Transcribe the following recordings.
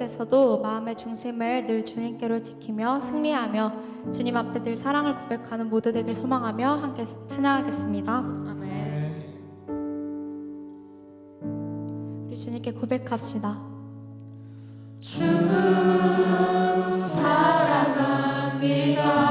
속에서도 마음의 중심을 늘 주님께로 지키며 승리하며 주님 앞에 늘 사랑을 고백하는 모두 되길 소망하며 함께 찬양하겠습니다. 아멘. 우리 주님께 고백합시다. 어제보다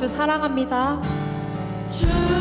주 사랑합니다. 주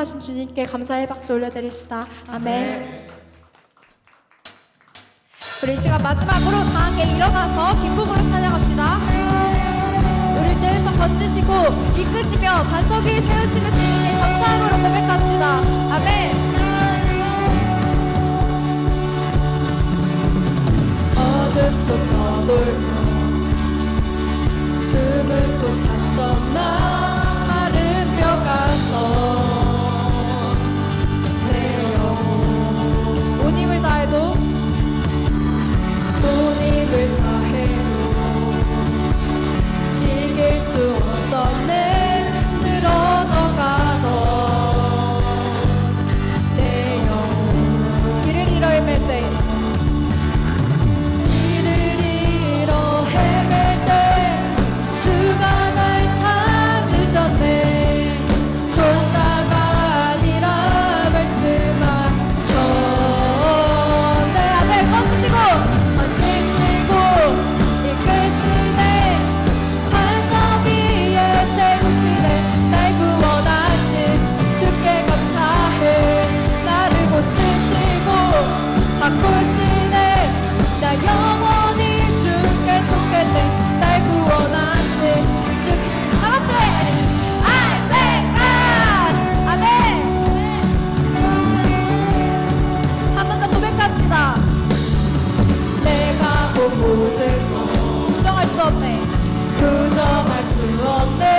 허락하신 주님께 감사의 박수 올려드립시다. 아멘. 우리 시간 마지막으로 다 함께 일어나서 기쁨으로 찬양합시다. 우리 죄에서 건지시고 이끄시며 반석이 세우시는 주님께 감사함으로 고백합시다. 아멘. 어둠 속 떠돌며 숨을 꽂 부정할 수 없네. 부정할 수 없네.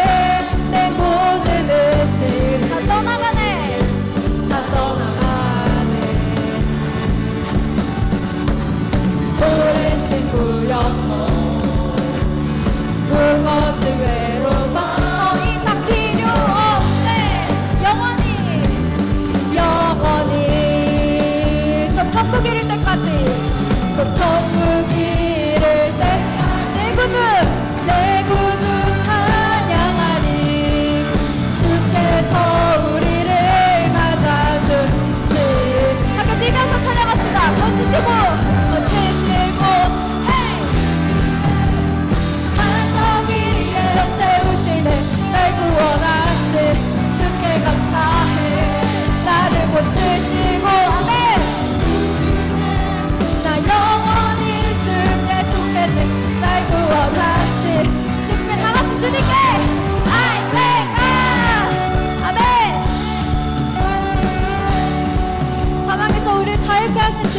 10,000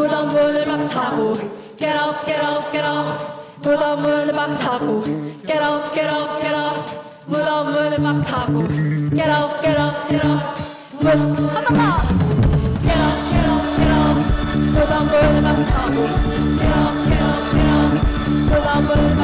무덤 문을 막 차고 Get up get up get up 무덤 문을 막 차고 Get up get up get up 무덤 문을 막 차고 Get up get up get up 한번 더 Get up get up get up 무덤 문을 막 차고 Get up get up get up 무덤 문을